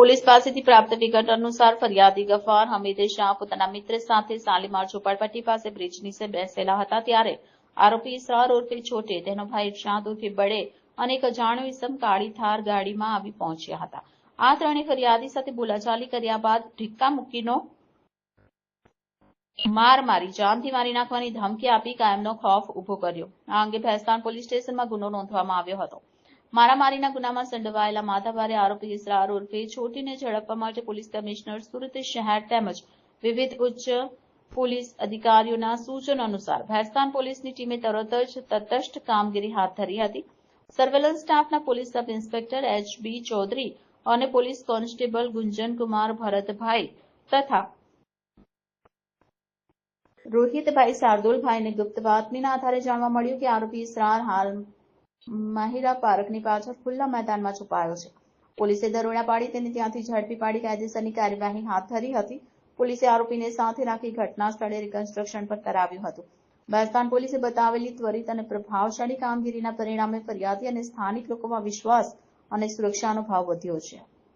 Police પાસેથી પ્રાપ્ત વિગત અનુસાર ફરિયાદી ગફાર, હમીદે શાહ, પોતાના મિત્ર સાથે શાલીમાર ઝોપડપટ્ટી પાસે બ્રિજ નીચે બેસેલા હતા ત્યારે આરોપી ઇસરાર ઉર્ફે છોટે, તેનો ભાઈ ઇરશાદ ઉર્ફે બડે અને એક અજાણ્યો ઇસમ કાળી થાર ગાડીમાં આવી પહોંચ્યા હતા. આ ત્રણે ફરિયાદી સાથે બોલાચાલી કર્યા બાદ ઢીક્કા મૂકીનો માર મારી, જાનથી મારી નાખવાની ધમકી આપી કાયમનો ખોફ ઊભો કર્યો. આ અંગે ભેસ્તાન પોલીસ સ્ટેશનમાં ગુનો નોંધવામાં આવ્યો હતો. મારામારીના ગુનામાં સંડોવાયેલા માથાભારે આરોપી ઇસરાર ઉર્ફે છોટીને ઝડપવા માટે પોલીસ કમિશનર સુરત શહેર તેમજ વિવિધ ઉચ્ચ પોલીસ અધિકારીઓના સૂચનો અનુસાર ભેસ્તાન પોલીસની ટીમે તરત જ તટસ્થ કામગીરી હાથ ધરી હતી. સર્વેલન્સ સ્ટાફના police sub inspector H B Chaudhary અને પોલીસ કોન્સ્ટેબલ ગુંજનકુમાર ભરતભાઈ તથા રોહિતભાઈ શાર્દુલભાઈને ગુપ્ત બાતમીના આધારે જાણવા મળ્યું કે આરોપી ઇસરાર હાલ માહિરા પાર્કની પાછળ ખુલ્લા મેદાનમાં છુપાયો છે. પોલીસે દરોડા પાડી તેને ત્યાંથી ઝડપી પાડી કાયદેસરની કાર્યવાહી હાથ ધરી હતી. પોલીસે આરોપીને સાથે રાખી ઘટના સ્થળે રિકન્સ્ટ્રક્શન પર કરાવ્યું હતું. બેસ્તાન પોલીસે બતાવેલી ત્વરિત અને પ્રભાવશાળી કામગીરીના પરિણામે ફરિયાદી અને સ્થાનિક લોકોમાં વિશ્વાસ અને સુરક્ષાનો ભાવ વધ્યો છે.